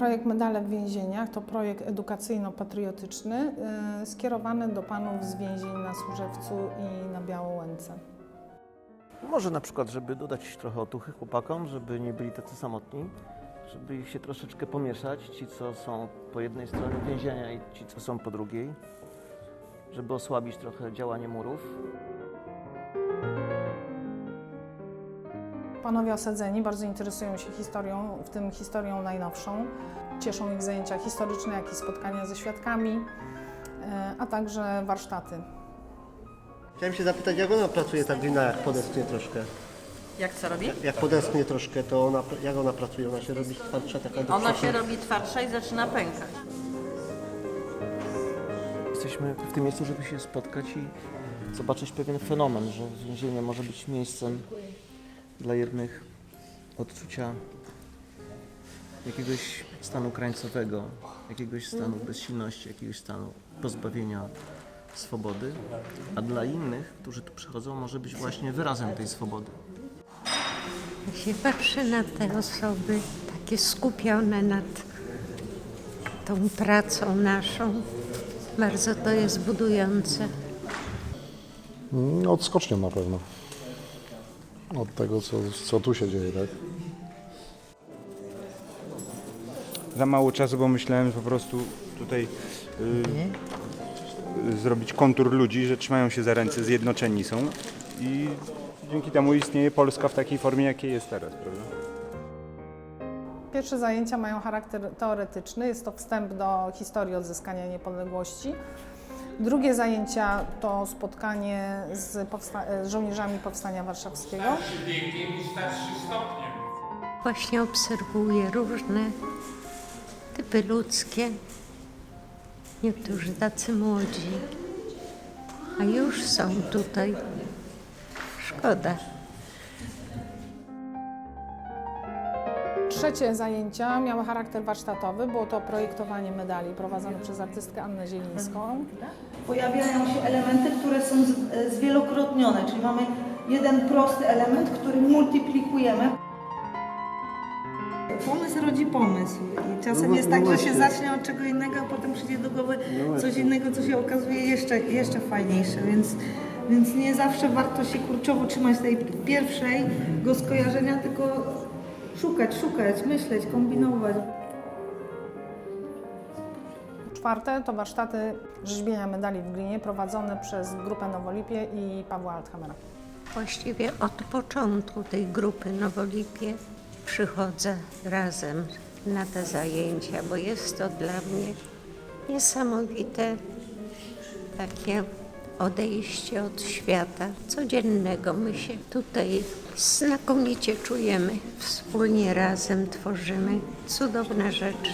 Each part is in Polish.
Projekt Medale w więzieniach to projekt edukacyjno-patriotyczny y, skierowany do panów z więzień na Służewcu i na Białołęce. Może na przykład, żeby dodać trochę otuchy chłopakom, żeby nie byli tacy samotni, żeby ich się troszeczkę pomieszać, ci co są po jednej stronie więzienia i ci co są po drugiej, żeby osłabić trochę działanie murów. Panowie osadzeni bardzo interesują się historią, w tym historią najnowszą. Cieszą ich zajęcia historyczne, jak i spotkania ze świadkami, y, a także warsztaty. Chciałem się zapytać, jak ona pracuje ta glina, jak podesknie troszkę? Jak co robi? Jak podesknie troszkę, to ona, jak ona pracuje? Ona się robi twardsza, taka do Ona się robi twardsza i zaczyna pękać. Jesteśmy w tym miejscu, żeby się spotkać i zobaczyć pewien fenomen, że więzienie może być miejscem dla jednych odczucia jakiegoś stanu krańcowego, jakiegoś stanu bezsilności, jakiegoś stanu pozbawienia swobody, a dla innych, którzy tu przychodzą, może być właśnie wyrazem tej swobody. Jak się patrzy na te osoby, takie skupione nad tą pracą naszą, bardzo to jest budujące. Mm, Odskocznią na pewno. Od tego, co, co tu się dzieje, tak? za mało czasu, bo myślałem po prostu tutaj y, zrobić kontur ludzi, że trzymają się za ręce, zjednoczeni są i dzięki temu istnieje Polska w takiej formie, jakiej jest teraz, prawda? Pierwsze zajęcia mają charakter teoretyczny, jest to wstęp do historii odzyskania niepodległości. Drugie zajęcia to spotkanie z, powsta- z żołnierzami Powstania Warszawskiego. wiekiem i starszy stopniem. Właśnie obserwuję różne typy ludzkie, niektórzy tacy młodzi, a już są tutaj. Szkoda. Trzecie zajęcia miały charakter warsztatowy, było to projektowanie medali prowadzone przez artystkę Annę Zielińską. pojawiają się elementy, które są z- zwielokrotnione, czyli mamy jeden prosty element, który multiplikujemy. Pomysł rodzi pomysł. I czasem No, jest no tak, że się zacznie od czego innego, a potem przyjdzie do głowy coś innego, co się okazuje jeszcze, jeszcze fajniejsze, więc, więc nie zawsze warto się kurczowo trzymać tej pierwszego skojarzenia, tylko szukać, szukać, myśleć, kombinować. Czwarte to warsztaty rzeźbienia medali w glinie prowadzone przez grupę Nowolipie i Pawła Althamera. Właściwie od początku tej grupy Nowolipie przychodzę razem na te zajęcia, bo jest to dla mnie niesamowite takie odejście od świata codziennego. My się tutaj znakomicie czujemy, wspólnie razem tworzymy cudowne rzeczy.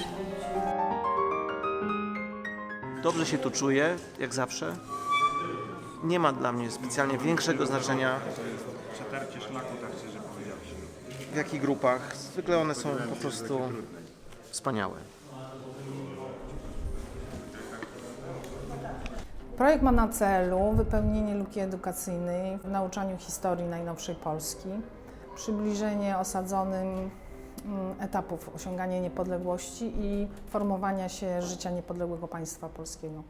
Dobrze się tu czuję, jak zawsze. Nie ma dla mnie specjalnie większego znaczenia Przetarcie szlaku, tak szczerze powiedziawszy. w jakich grupach. Zwykle one są po prostu wspaniałe. Projekt ma na celu wypełnienie luki edukacyjnej w nauczaniu historii najnowszej Polski, przybliżenie osadzonym mm, etapów osiągania niepodległości i formowania się życia niepodległego państwa polskiego.